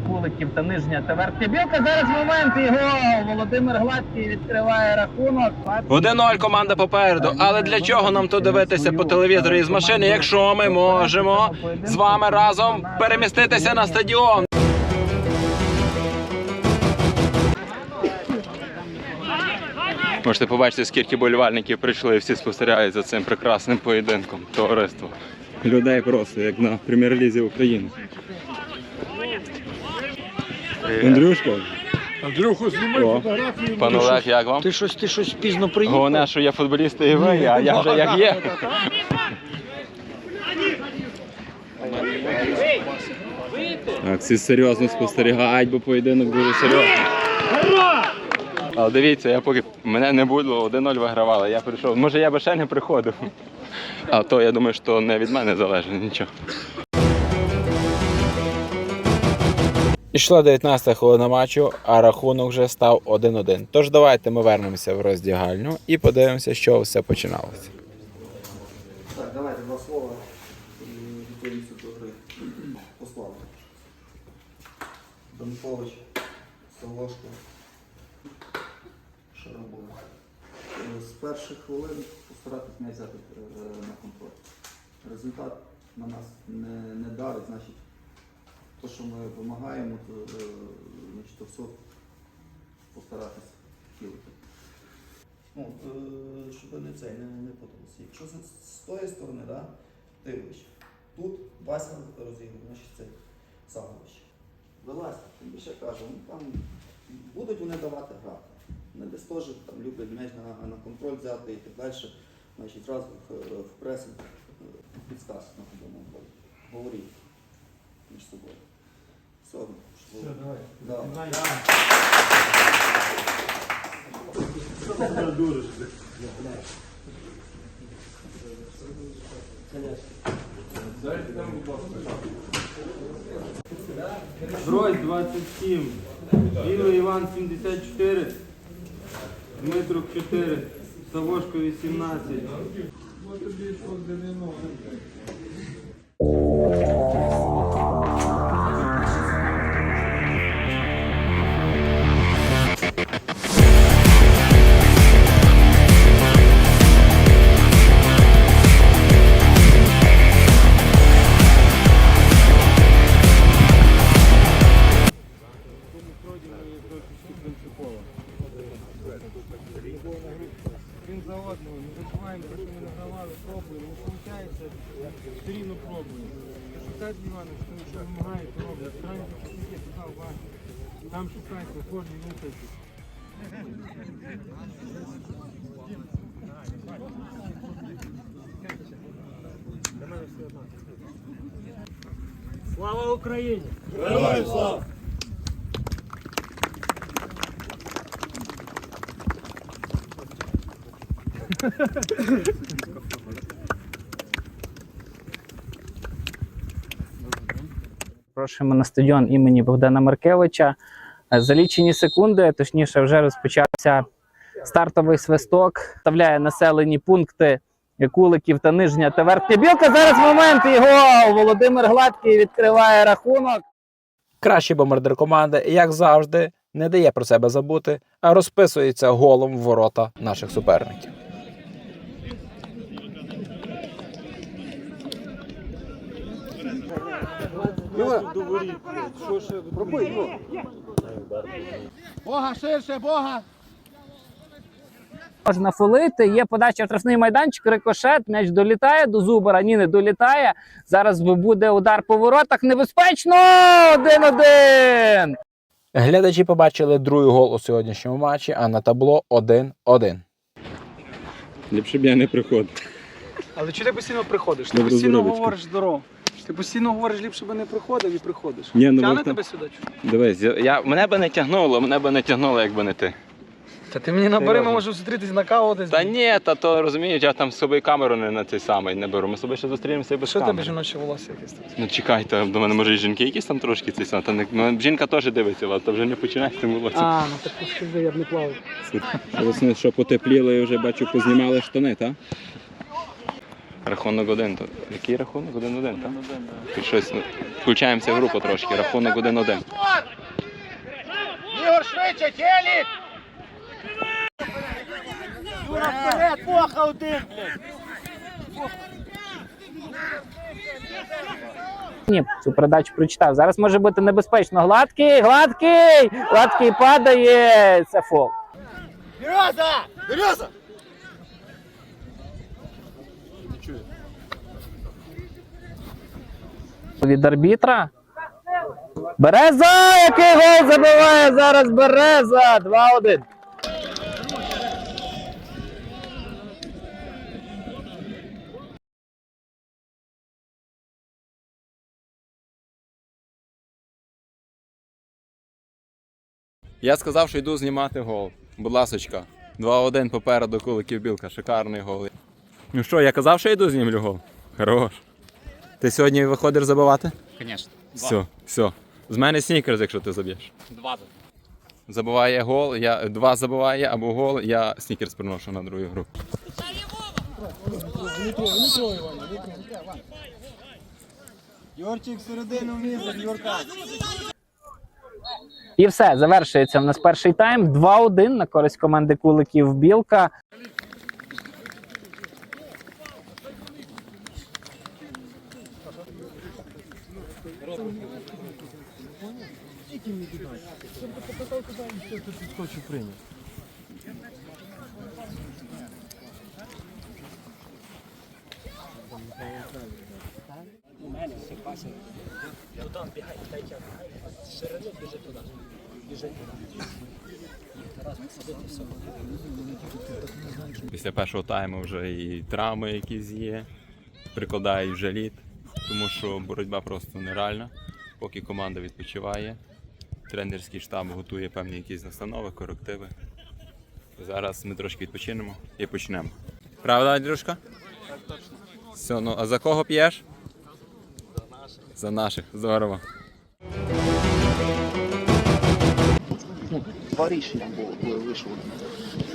Куликів та нижня та верхня білка. Зараз момент його Володимир Гладкий відкриває рахунок. 1-0 команда попереду. Але для чого нам тут дивитися по телевізору із машини, якщо ми можемо з вами разом переміститися на стадіон? Можете побачити, скільки болівальників прийшли, і всі спостерігають за цим прекрасним поєдинком товариства. Людей просто, як на прем'єр-лізі України. Андрюшка, Андрюху, знімай О. фотографію. пан Олег, як вам? Ти щось, ти щось пізно приїхав. Головне, що є футболісти і ви, а я вже як є. Так, всі серйозно спостерігають, бо поєдинок дуже серйозний. Але дивіться, я поки мене не було, 1-0 вигравали, я прийшов. Може я би ще не приходив. А то я думаю, що не від мене залежить нічого. Ішла 19-та хвилина матчу, а рахунок вже став 1-1. Тож давайте ми вернемося в роздягальню і подивимося, що все починалося. Так, давайте два слова і до гри. Послав. Данкович, Савошко, Шарабов. Е, З перших хвилин постаратись не взяти е, на контроль. Результат на нас не, не дарить, значить, то, що ми вимагаємо, то, е, значить, то все постаратись втілити. Ну, е, щоб не цей, не, не путалося. Якщо з, з тої сторони, да, ти вище. Тут Вася розігрує, значить це сам. Вилазь, тим більше кажу, ну там будуть вони давати грати. Вони десь теж там люблять м'яч на, на контроль взяти і так далі. Значить, зразу в, в пресинг е, на футбольному полі. Говоріть між собою. Все, Все давай. Да. Брось 27, Білий Іван 74, Дмитрук 4, Савошко 18. Він за одного, не забуваємо, що ми награвали, пробуємо, не виходить, все рівно пробуємо. Шукайте Іванович, хто нічого вимагає, то робить. Крайні захисники, туди уважно. Там шукайте, кожен рухайте. Слава Україні! Запрошуємо на стадіон імені Богдана Маркевича. За лічені секунди, точніше, вже розпочався стартовий свисток. Вставляє населені пункти Куликів та Нижня та Верхня Білка. Зараз момент його Володимир Гладкий відкриває рахунок. Кращий бомбардир команди, як завжди, не дає про себе забути, а розписується голом в ворота наших суперників. Можна фолити. Є подача в штрафний майданчик, рикошет, м'яч долітає до зубара. Ні, не долітає. Зараз буде удар по воротах. Небезпечно! Один-один! Глядачі побачили другий гол у сьогоднішньому матчі, а на табло 1-1. Ліпше б я не приходив. Але чого ти постійно приходиш? Ти Добре постійно здоровечко. говориш здоров. Ти постійно говориш, ліпше би не приходив і приходиш. Ні, ну, Тягне там- тебе сюди? чи? Дивись, я, мене би не тягнуло, мене би не тягнуло, якби не ти. Та ти мені набери, ми можемо зустрітись на каву десь. Та ні, та то розумієш, я там з собою камеру не на цей самий не беру. Ми з собою ще зустрінемося і без Що в тебе камери. жіноче волосся якесь тут? Ну чекайте, до мене може і жінки якісь там трошки цей сам. Та не, ну, жінка теж дивиться вас, то вже не починайте молодці. А, ну так скажи, я б не плавав. Весни, що потепліло і вже бачу, познімали штани, так? Рахунок один. Який рахунок? Один-один, так? Щось. ну, Включаємося в групу трошки. Рахунок один-один. Ігор, швидше, телік! Юра, вперед, поха один, блядь! Ні, цю передачу прочитав. Зараз може бути небезпечно. Гладкий, гладкий! Гладкий падає. Це фол. Береза! Береза! Від арбітра. Береза! Який гол забиває зараз Береза! 2-1. Я сказав, що йду знімати гол. Будь ласочка. 2-1 попереду куликів білка. Шикарний гол. Ну що, я казав, що йду знімлю гол? Хорош. Ти сьогодні виходиш забивати? Звісно. Все, все. З мене снікерс, якщо ти заб'єш. Два. Забиває гол, я два забиває або гол, я снікерс приношу на другу гру. Юрчик середину місця, Юрка. І все, завершується в нас перший тайм. 2-1 на користь команди Куликів Білка. Після першого тайму вже і травми якісь є, прикладають вже лід, тому що боротьба просто нереальна. Поки команда відпочиває, тренерський штаб готує певні якісь настанови, корективи. Зараз ми трошки відпочинемо і почнемо. Правда, Андрюшка? Так. Все, ну а за кого п'єш? За наших. За наших, здорово. Два рішення було, коли вийшов.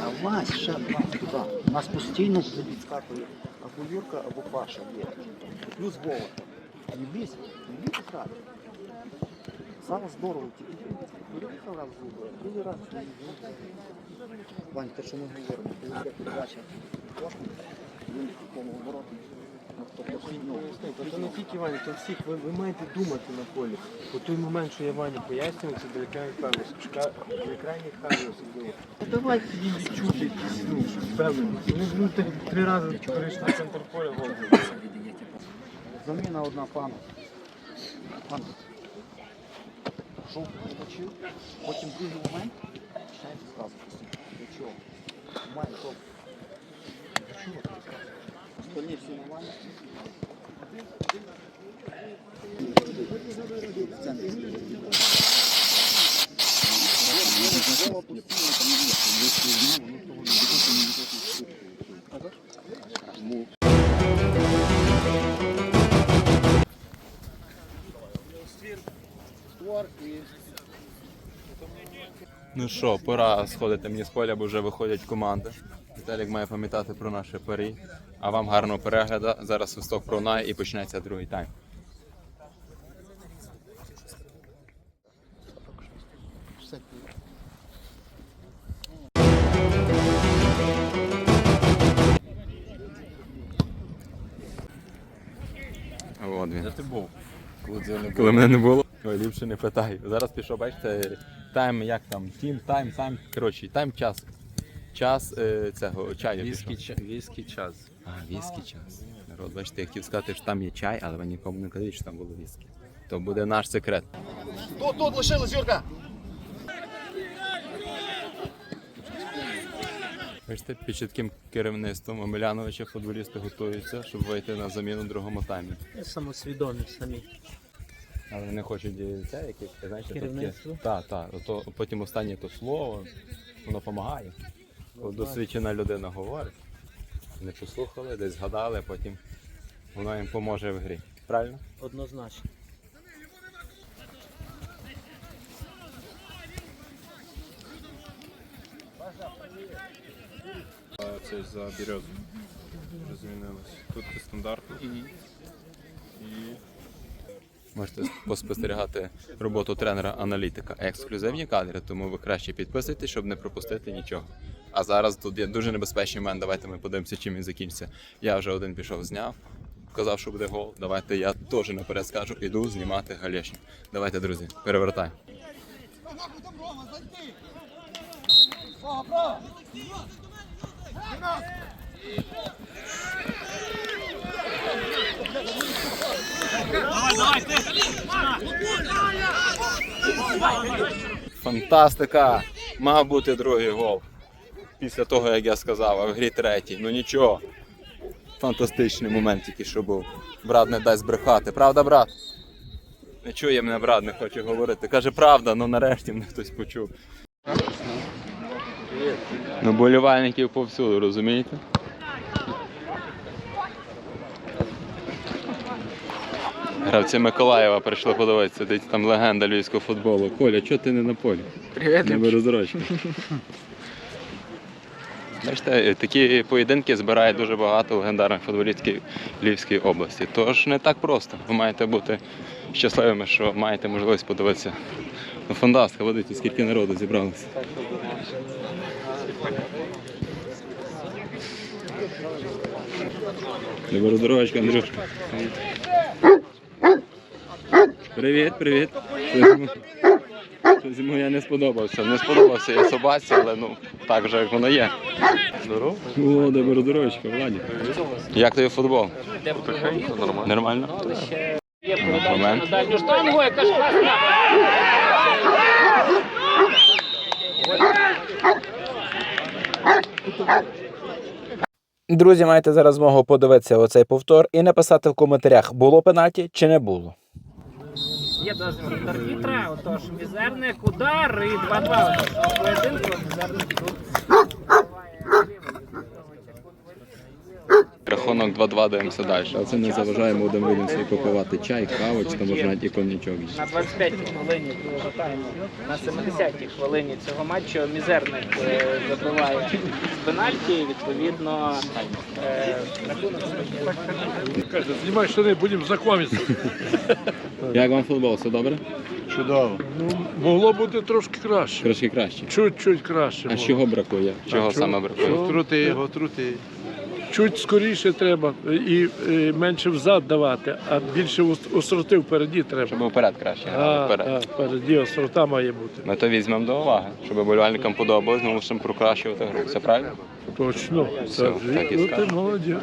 А в нас ще два туди. Нас постійно відскакує або Юрка, або Паша є. Плюс Вова. Не бійся, не бійся. Зараз здорово тільки. Вань, те, що ми говоримо, він такому обороті. Тобто, ну, не тільки Ваня, то всіх. Ви, ви маєте думати на полі. У той момент, що я Вані пояснював, це для крайніх. Для крайніх камер особливо. Ну відчути якісь, ну, впевненість. Ну, ну ти три рази перейшли на центр поля, гол. Заміна одна пана. Пан. Жовтий побачив, потім другий момент, починається зразу. До чого? Має жовтий. До чого? Остальні всі нормально. В центрі. Постійно там є. Ну що, пора сходити мені з поля, бо вже виходять команди. Віталік має пам'ятати про наші парі. А вам гарного перегляду. Зараз свисток пролунає і почнеться другий тайм. От він. Де ти був? Коли мене не було. Ой, ліпше не питай. Зараз пішов, бачите, тайм, як там, тім, тайм, тайм. Коротше, тайм час. Час е, цього чаю. Віскі, пішов. ча- віскі час. А, віскі час. Народ, бачите, я хотів сказати, що там є чай, але ви нікому не кажіть, що там було віскі. То буде наш секрет. Тут, тут лишилась, Юрка! Бачите, під чітким керівництвом Омеляновича футболісти готуються, щоб вийти на заміну в другому таймі. Самосвідомі самі. Але вони хочуть це якесь, знаєте, Керівництво? Так, так. То, потім останнє то слово, воно допомагає. Коли досвідчена людина говорить, не послухали, десь згадали, а потім воно їм поможе в грі. Правильно? Однозначно. Це за березу. змінилось. Тут і стандартно. І... Можете поспостерігати роботу тренера-аналітика. Ексклюзивні кадри, тому ви краще підписуйтесь, щоб не пропустити нічого. А зараз тут є дуже небезпечний момент. Давайте ми подивимося, чим він закінчиться. Я вже один пішов, зняв. Казав, що буде гол. Давайте я теж наперед скажу, іду знімати галешню. Давайте, друзі, перевертай. Фантастика! Мав бути другий гол. Після того, як я сказав, а в грі третій. Ну нічого. Фантастичний момент тільки що був. Брат не дасть брехати. Правда, брат? Не чує мене брат, не хоче говорити. Каже, правда, ну нарешті мене хтось почув. Ну, болівальників повсюду, розумієте? Гравці Миколаєва прийшли подивитися, де там легенда львівського футболу. Коля, чого ти не на полі? Привіт. Не беру зрочки. Бачите, такі поєдинки збирають дуже багато легендарних футболістів Львівської області. Тож не так просто. Ви маєте бути щасливими, що маєте можливість подивитися. Ну, фантастика, видите, скільки народу зібралося. Доброго здоровечка, Андрюшка. Привіт, привіт. Щось йому- я не сподобався. Не сподобався я собаці, але ну так вже як воно є. Здорово. О, здоровечка, Владі. Як тобі футбол? Нормально. Нормально? Є Момент. передача на дальню штангу, яка ж класна. Друзі, маєте зараз змогу подивитися оцей повтор і написати в коментарях, було пенальті чи не було. Є дозвіл арбітра, отож мізерник, удар і 2-2. Отож, у поєдинку мізерник тут Рахунок 2-2 дивимося далі. Але це не заважає молодим людям собі попивати чай, каву, чи там можна і коньячок. На 25-й хвилині другого тайму, на 70-й хвилині цього матчу мізерник е, забиває з пенальті, відповідно е, рахунок Знімай штани, будемо знайомитися. Як вам футбол? Все добре? Чудово. Ну, могло бути трошки краще. Трошки краще. Чуть-чуть краще. А було. чого бракує? Чого саме бракує? Гострути, гострути. Чуть скоріше треба і, менше взад давати, а більше остроти впереді треба. Щоб вперед краще А, вперед. а, впереді острота має бути. Ми то візьмемо до уваги, щоб болівальникам подобалось, ми мусимо прокращувати гру. Все правильно? Точно. Все, Так, так і ну, ти молодець.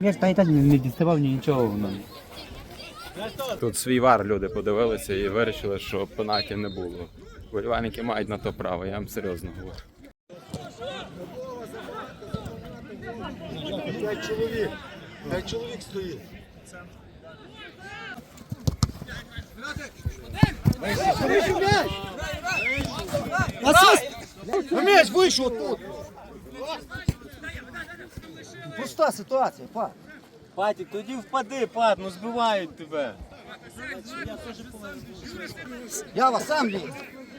Я ж та й так не діставав нічого. Ну. Тут свій вар люди подивилися і вирішили, що пенальті не було. Болівальники мають на то право, я вам серйозно говорю. П'ять чоловік. П'ять чоловік стоїть. Ну, м'яч вийшов тут. Проста ситуація, па. Патік, тоді впади, пат, ну збивають тебе. Я вас сам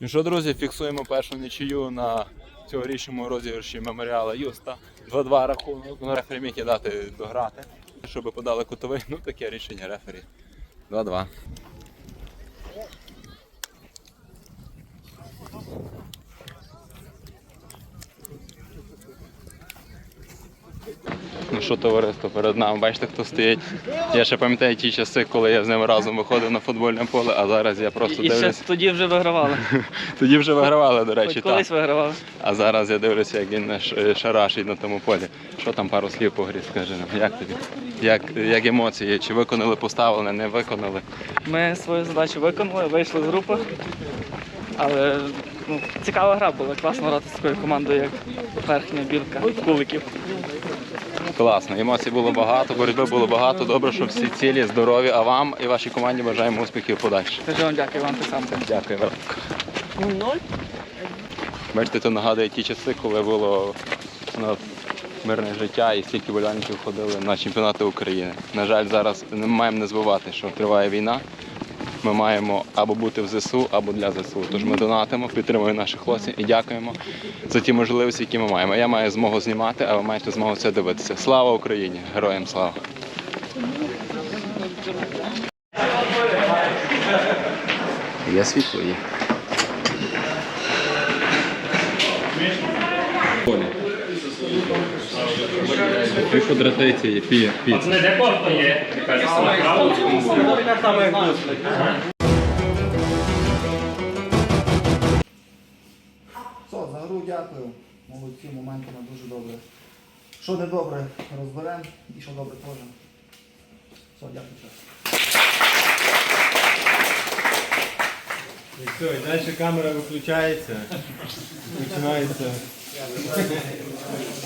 Ну що, друзі, фіксуємо першу нічию на цьогорічному розіграші меморіала Юста. 2-2 рахунок. На рефері міг і дати дограти, щоб подали кутовий. Ну таке рішення рефері. 2-2. Що товариство перед нами, бачите, хто стоїть. Я ще пам'ятаю ті часи, коли я з ним разом виходив на футбольне поле, а зараз я просто І ще дивлюсь. тоді вже вигравали. Тоді вже вигравали, до речі, Хоч так. колись вигравали. А зараз я дивлюся, як він ш- шарашить на тому полі. Що там пару слів по грі, скажи нам, як тобі? Як, як емоції? Чи виконали поставлене, не виконали? Ми свою задачу виконали, вийшли з групи. Але ну, цікава гра була, класно грати з такою командою, як верхня білка куликів. Класно, емоцій було багато, боротьби було багато. Добре, що всі цілі, здорові. А вам і вашій команді бажаємо успіхів подальше. Дуже вам дякую вам так само. Дякую. Велико. Бачите, це нагадує ті часи, коли було ну, мирне життя і стільки болянників ходили на чемпіонати України. На жаль, зараз ми маємо не забувати, що триває війна. Ми маємо або бути в ЗСУ, або для ЗСУ. Тож ми донатимо, підтримуємо наших хлопців і дякуємо за ті можливості, які ми маємо. Я маю змогу знімати, а ви маєте змогу це дивитися. Слава Україні! Героям слава! Є світло, є. Три по традиції, пі, піца. Все, за гру дякую. Молодці, моментами дуже добре. Що не добре, розберемо і що добре теж. Все, дякую. І все, і далі камера виключається. Починається.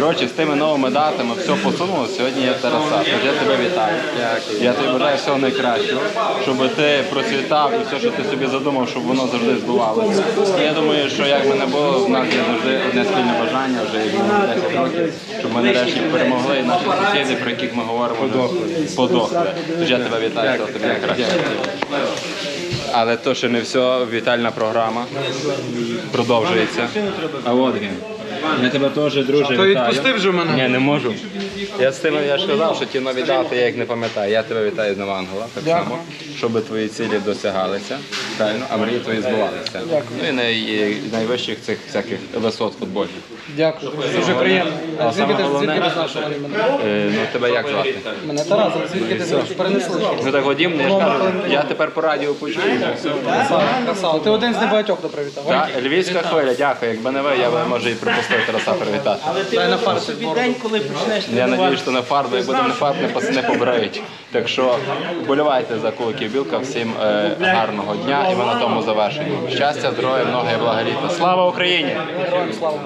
Коротше, з тими новими датами все посунулося. Сьогодні є Тараса. Тож я тебе вітаю. Я тобі бажаю всього найкращого, щоб ти процвітав і все, що ти собі задумав, щоб воно завжди збувалося. І я думаю, що як би не було, в нас є завжди одне спільне бажання, вже 10 років, щоб ми нарешті перемогли і наші сусіди, про яких ми говоримо, подохли. подохли. Тож я тебе вітаю, всього тобі найкраще. Але то ще не все, вітальна програма продовжується. А от він. Я тебе теж, друже, вітаю. відпустив вже мене? Ні, не можу. Я з тими, я ж казав, що ті нові дати, я їх не пам'ятаю. Я тебе вітаю з Новангела, так само, щоб твої цілі досягалися, правильно, а мрії твої збувалися. Ну і най, найвищих цих всяких висот футбольних. Дякую, дуже приємно. А саме головне, е, ну тебе як звати? Мене Тарас, звідки ти перенесли? Ну так Вадим, я ж кажу, я тепер по радіо почую. Красава, ти один з небагатьох, хто привітав. Так, львівська хвиля, дякую. Якби не ви, я би може і припустив Тараса привітати. Дай на фарсі. Я надію, що на фарбу, як буде не фарб, не, побирають. Так що болівайте за куликів білка. Всім е, гарного дня і ми на тому завершені. Щастя, здоров'я, много і благоліття. Слава Україні! Героям слава.